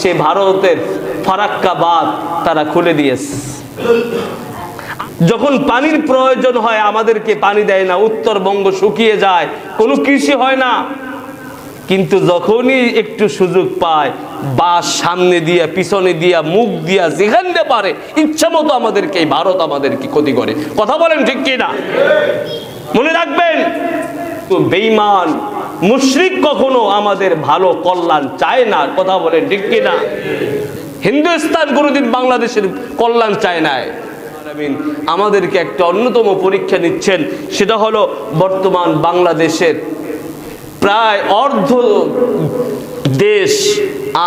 সে ভারতের ফারাক্কা বাঁধ তারা খুলে দিয়েছে। যখন পানির প্রয়োজন হয়, আমাদেরকে পানি দেয় না, উত্তরবঙ্গ শুকিয়ে যায়, কোনো কৃষি হয় না। কিন্তু যখনই একটু সুযোগ পায় বাস সামনে দিয়া, পিছনে দিয়া, মুখ দিয়া, যেখানে পারে, ইচ্ছা মতো আমাদেরকে ভারত আমাদেরকে ক্ষতি করে। কথা বলেন ঠিক কি না মনে রাখবেন? বেইমান মুশরিক কখনো আমাদের ভালো কল্যাণ চায় না, কথা বলেন ঠিক কি না হিন্দুস্তান কোনোদিন বাংলাদেশের কল্যাণ চায় না আমাদেরকে একটা অন্যতম পরীক্ষা নিচ্ছেন, সেটা হলো বর্তমান বাংলাদেশের প্রায় অর্ধ দেশ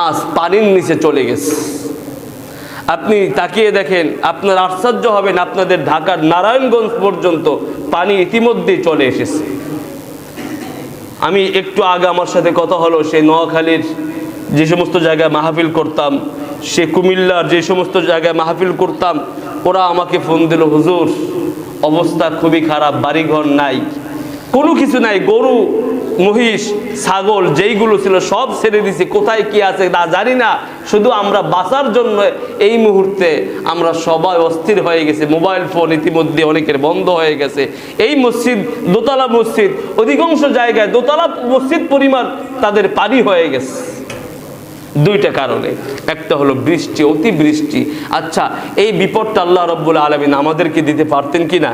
আজ পানির নিচে চলে গেছে। আপনি তাকিয়ে দেখেন, আপনার আশ্চর্য হবেন আপনাদের ঢাকার নারায়ণগঞ্জ পর্যন্ত পানি ইতিমধ্যেই চলে এসেছে। আমি একটু আগে আমার সাথে কথা হলো, সেই নোয়াখালীর যে সমস্ত জায়গায় মাহফিল করতাম, সে কুমিল্লার যে সমস্ত জায়গায় মাহফিল করতাম, ওরা আমাকে ফোন দিল, হুজুর, অবস্থা খুবই খারাপ, বাড়িঘর নাই। কোনো কিছু নাই, গরু মহিষ, ছাগল, যেইগুলো ছিল সব ছেড়ে দিছি। কোথায় কি আছে না জানি না। শুধু আমরা বাঁচার জন্য এই মুহূর্তে আমরা সবাই অস্থির হয়ে গেছে। মোবাইল ফোন ইতিমধ্যে অনেকের বন্ধ হয়ে গেছে। এই মসজিদ, দোতলা মসজিদ, অধিকাংশ জায়গায় দোতলা মসজিদ পরিমাণ তাদের পানি হয়ে গেছে। দুইটা কারণে। একটা হলো বৃষ্টি অতি বৃষ্টি আচ্ছা এই বিপদটা আল্লাহ রব্বুল আলমিন আমাদেরকে দিতে পারতেন কি না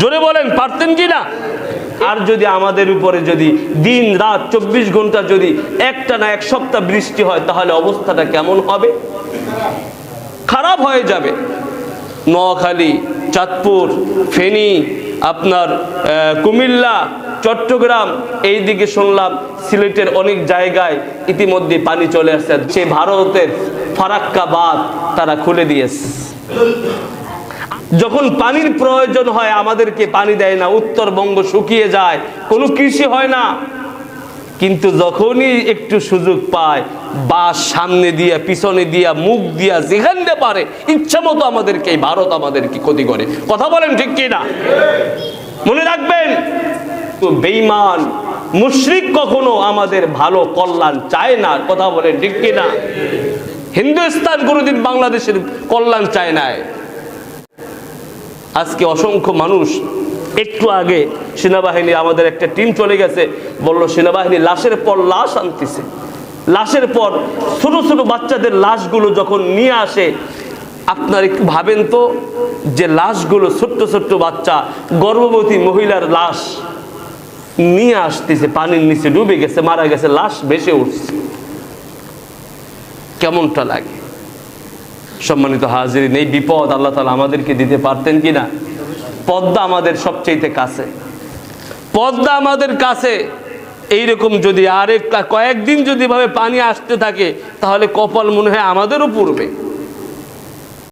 জোরে বলেন, পারতেন কি না আর যদি আমাদের উপরে যদি দিন, রাত, চব্বিশ ঘণ্টা যদি একটা না এক সপ্তাহ বৃষ্টি হয়, তাহলে অবস্থাটা কেমন হবে? খারাপ হয়ে যাবে। নোয়াখালী, চাঁদপুর, ফেনী, আপনার কুমিল্লা, চট্টগ্রাম এই দিকে শুনলাম সিলেটের অনেক জায়গায় ইতিমধ্যে পানি চলে আসছে। সে ভারতের ফারাক্কা বাঁধ তারা খুলে দিয়েছে। যখন পানির প্রয়োজন হয়, আমাদেরকে পানি দেয় না, উত্তরবঙ্গ শুকিয়ে যায়, কোনো কৃষি হয় না। কিন্তু যখনই একটু সুযোগ পায় বাস সামনে দিয়া, পিছনে দিয়া, মুখ দিয়া, যেখানে পারে, ইচ্ছা মতো আমাদেরকে ভারত আমাদেরকে ক্ষতি করে। কথা বলেন ঠিক কি না? মনে রাখবেন, তো বেইমান মুশরিক কখনো আমাদের ভালো কল্যাণ চায় না। কথা বলেন ঠিক কি না? হিন্দুস্তান কোনোদিন বাংলাদেশের কল্যাণ চায় না আজকে অসংখ্য মানুষ একটু আগে সেনাবাহিনী আমাদের একটা টিম চলে গেছে, বলল সেনাবাহিনী লাশের পর লাশ আনতেছে। লাশের পর ছোট ছোট বাচ্চাদের লাশগুলো যখন নিয়ে আসে, আপনার একটু ভাবেন তো যে লাশগুলো ছোট্ট ছোট্ট বাচ্চা, গর্ভবতী মহিলার লাশ নিয়ে আসতেছে, পানির নিচে ডুবে গেছে, মারা গেছে, লাশ ভেসে উঠছে। কেমনটা লাগে? সম্মানিত হাজিরিন, এই বিপদ আল্লাহ তালা আমাদেরকে দিতে পারতেন কি না পদ্মা আমাদের সবচেয়ে কাছে। পদ্মা আমাদের কাছে। এইরকম যদি আরেকটা কয়েকদিন যদি ভাবে পানি আসতে থাকে, তাহলে কপাল মনে হয় আমাদেরও পড়বে।